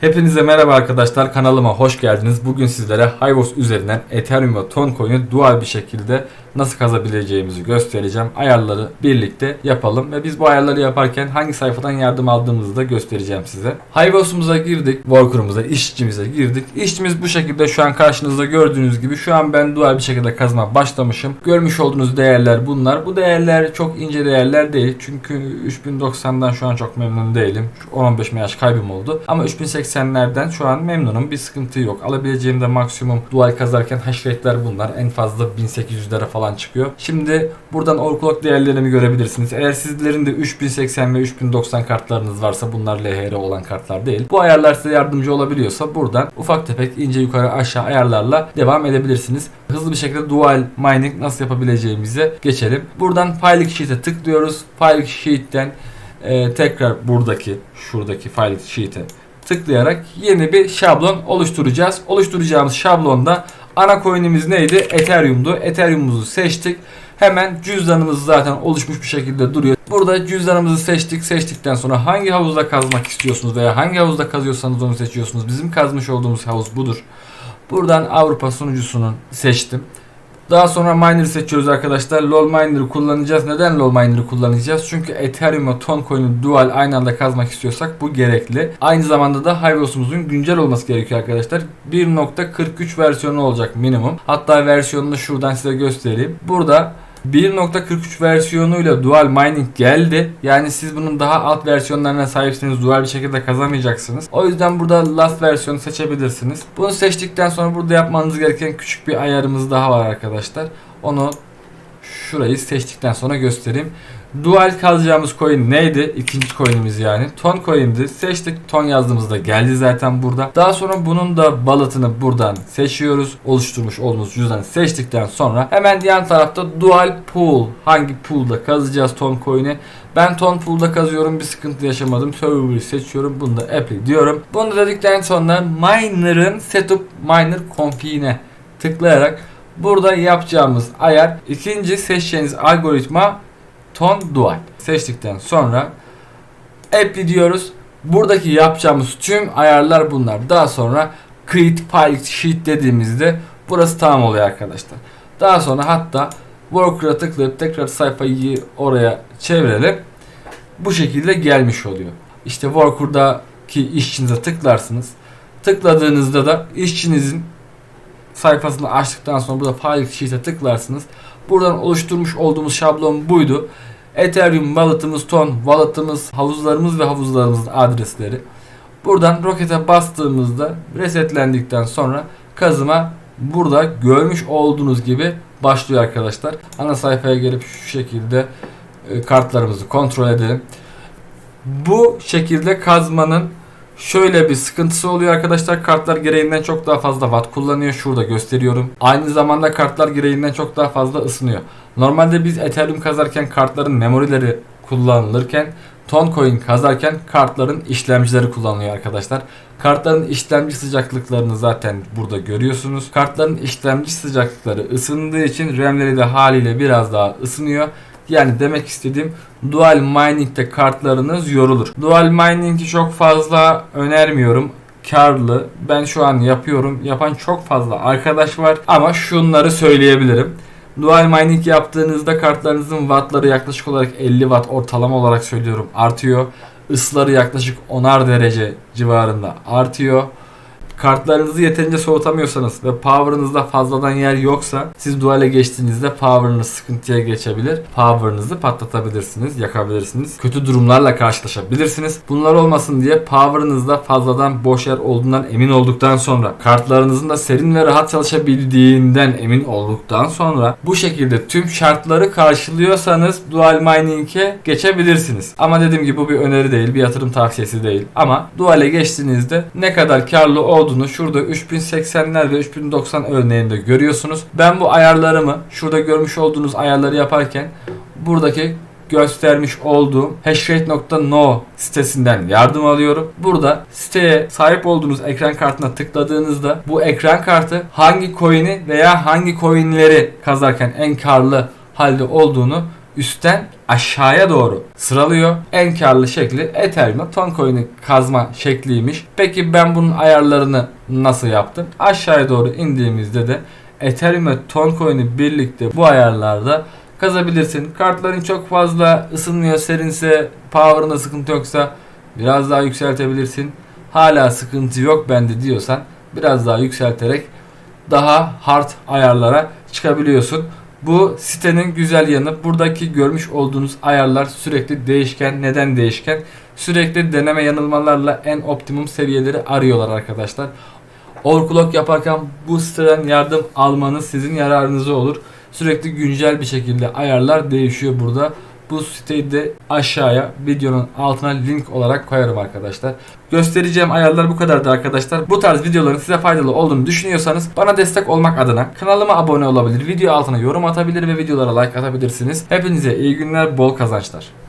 Hepinize merhaba arkadaşlar kanalıma hoş geldiniz. Bugün sizlere Hivos üzerinden Ethereum ve Toncoin'i dual bir şekilde nasıl kazabileceğimizi göstereceğim. Ayarları birlikte yapalım ve biz bu ayarları yaparken hangi sayfadan yardım aldığımızı da göstereceğim size. Hivos'umuza girdik, Worker'ımıza, işçimize girdik. İşçimiz bu şekilde şu an karşınızda gördüğünüz gibi şu an ben dual bir şekilde kazma başlamışım. Görmüş olduğunuz değerler bunlar. Bu değerler çok ince değerler değil. Çünkü 3090'dan şu an çok memnun değilim. 10-15 yaş kaybım oldu. Ama 3080'lerden şu an memnunum. Bir sıkıntı yok. Alabileceğim de maksimum dual kazarken hash rate'ler bunlar. En fazla 1800'lere falan çıkıyor. Şimdi buradan overclock değerlerini görebilirsiniz. Eğer sizlerin de 3080 ve 3090 kartlarınız varsa bunlar LHR olan kartlar değil. Bu ayarlar size yardımcı olabiliyorsa buradan ufak tefek ince yukarı aşağı ayarlarla devam edebilirsiniz. Hızlı bir şekilde dual mining nasıl yapabileceğimize geçelim. Buradan file sheet'e tıklıyoruz. File sheet'ten e, tekrar buradaki şuradaki file sheet'e tıklayarak yeni bir şablon oluşturacağız. Oluşturacağımız şablonda ana coin'imiz neydi? Ethereum'du. Ethereum'umuzu seçtik. Hemen cüzdanımız zaten oluşmuş bir şekilde duruyor. Burada cüzdanımızı seçtik. Seçtikten sonra hangi havuzda kazmak istiyorsunuz veya hangi havuzda kazıyorsanız onu seçiyorsunuz. Bizim kazmış olduğumuz havuz budur. Buradan Avrupa sunucusunu seçtim. Daha sonra miner'ı seçiyoruz arkadaşlar. LOL miner'ı kullanacağız. Neden LOL miner'ı kullanacağız? Çünkü Ethereum ve Toncoin'i dual aynı anda kazmak istiyorsak bu gerekli. Aynı zamanda da Hivos'umuzun güncel olması gerekiyor arkadaşlar. 1.43 versiyonu olacak minimum. Hatta versiyonunu şuradan size göstereyim. Burada 1.43 versiyonuyla dual mining geldi. Yani siz bunun daha alt versiyonlarına sahipsiniz. Dual bir şekilde kazamayacaksınız. O yüzden burada last versiyonu seçebilirsiniz. Bunu seçtikten sonra burada yapmanız gereken küçük bir ayarımız daha var arkadaşlar. Onu şurayı seçtikten sonra göstereyim. Dual kazacağımız coin neydi? İkinci coin'imiz yani. Ton coin'di. Seçtik. Ton yazdığımızda geldi zaten burada. Daha sonra bunun da balatını buradan seçiyoruz. Oluşturmuş olduğumuz cüzdanı seçtikten sonra hemen yan tarafta dual pool. Hangi pool'da kazacağız ton coin'i? Ben ton pool'da kazıyorum. Bir sıkıntı yaşamadım. Server'ı seçiyorum. Bunu da apply diyorum. Bunu dedikten sonra miner'ın setup miner config'ine tıklayarak burada yapacağımız ayar ikinci seçeceğiniz algoritma ton dual. Seçtikten sonra apply diyoruz. Buradaki yapacağımız tüm ayarlar bunlar. Daha sonra create file sheet dediğimizde burası tamam oluyor arkadaşlar. Daha sonra hatta worker'a tıklayıp tekrar sayfayı oraya çevirelim. Bu şekilde gelmiş oluyor. İşte worker'daki işçinize tıklarsınız. Tıkladığınızda da işçinizin sayfasını açtıktan sonra burada file sheet'e tıklarsınız. Buradan oluşturmuş olduğumuz şablon buydu. Ethereum wallet'ımız, ton wallet'ımız, havuzlarımız ve havuzlarımızın adresleri. Buradan rokete bastığımızda resetlendikten sonra kazıma burada görmüş olduğunuz gibi başlıyor arkadaşlar. Ana sayfaya gelip şu şekilde e, kartlarımızı kontrol edelim. Bu şekilde kazmanın Şöyle bir sıkıntısı oluyor arkadaşlar. Kartlar gereğinden çok daha fazla watt kullanıyor. Şurada gösteriyorum. Aynı zamanda kartlar gereğinden çok daha fazla ısınıyor. Normalde biz Ethereum kazarken kartların memorileri kullanılırken Toncoin kazarken kartların işlemcileri kullanılıyor arkadaşlar. Kartların işlemci sıcaklıklarını zaten burada görüyorsunuz. Kartların işlemci sıcaklıkları ısındığı için RAM'leri de haliyle biraz daha ısınıyor. Yani demek istediğim dual mining'de kartlarınız yorulur. Dual mining'i çok fazla önermiyorum karlı. Ben şu an yapıyorum. Yapan çok fazla arkadaş var. Ama şunları söyleyebilirim. Dual mining yaptığınızda kartlarınızın wattları yaklaşık olarak 50 watt ortalama olarak söylüyorum artıyor. Isıları yaklaşık 10'ar derece civarında artıyor kartlarınızı yeterince soğutamıyorsanız ve power'ınızda fazladan yer yoksa siz duale geçtiğinizde power'ınız sıkıntıya geçebilir. Power'ınızı patlatabilirsiniz, yakabilirsiniz. Kötü durumlarla karşılaşabilirsiniz. Bunlar olmasın diye power'ınızda fazladan boş yer olduğundan emin olduktan sonra kartlarınızın da serin ve rahat çalışabildiğinden emin olduktan sonra bu şekilde tüm şartları karşılıyorsanız dual mining'e geçebilirsiniz. Ama dediğim gibi bu bir öneri değil, bir yatırım tavsiyesi değil. Ama duale geçtiğinizde ne kadar karlı olduğunu şurada 3080'ler ve 3090 örneğinde görüyorsunuz. Ben bu ayarlarımı şurada görmüş olduğunuz ayarları yaparken buradaki göstermiş olduğum hashrate.no sitesinden yardım alıyorum. Burada siteye sahip olduğunuz ekran kartına tıkladığınızda bu ekran kartı hangi coin'i veya hangi coin'leri kazarken en karlı halde olduğunu üstten aşağıya doğru sıralıyor. En karlı şekli Ethereum'da Toncoin'i kazma şekliymiş. Peki ben bunun ayarlarını nasıl yaptım? Aşağıya doğru indiğimizde de Ethereum ve Toncoin'i birlikte bu ayarlarda kazabilirsin. Kartların çok fazla ısınmıyor, serinse, power'ında sıkıntı yoksa biraz daha yükseltebilirsin. Hala sıkıntı yok bende diyorsan biraz daha yükselterek daha hard ayarlara çıkabiliyorsun. Bu sitenin güzel yanı buradaki görmüş olduğunuz ayarlar sürekli değişken. Neden değişken? Sürekli deneme yanılmalarla en optimum seviyeleri arıyorlar arkadaşlar. Overclock yaparken bu siteden yardım almanız sizin yararınıza olur. Sürekli güncel bir şekilde ayarlar değişiyor burada. Bu siteyi de aşağıya videonun altına link olarak koyarım arkadaşlar. Göstereceğim ayarlar bu kadardı arkadaşlar. Bu tarz videoların size faydalı olduğunu düşünüyorsanız bana destek olmak adına kanalıma abone olabilir, video altına yorum atabilir ve videolara like atabilirsiniz. Hepinize iyi günler, bol kazançlar.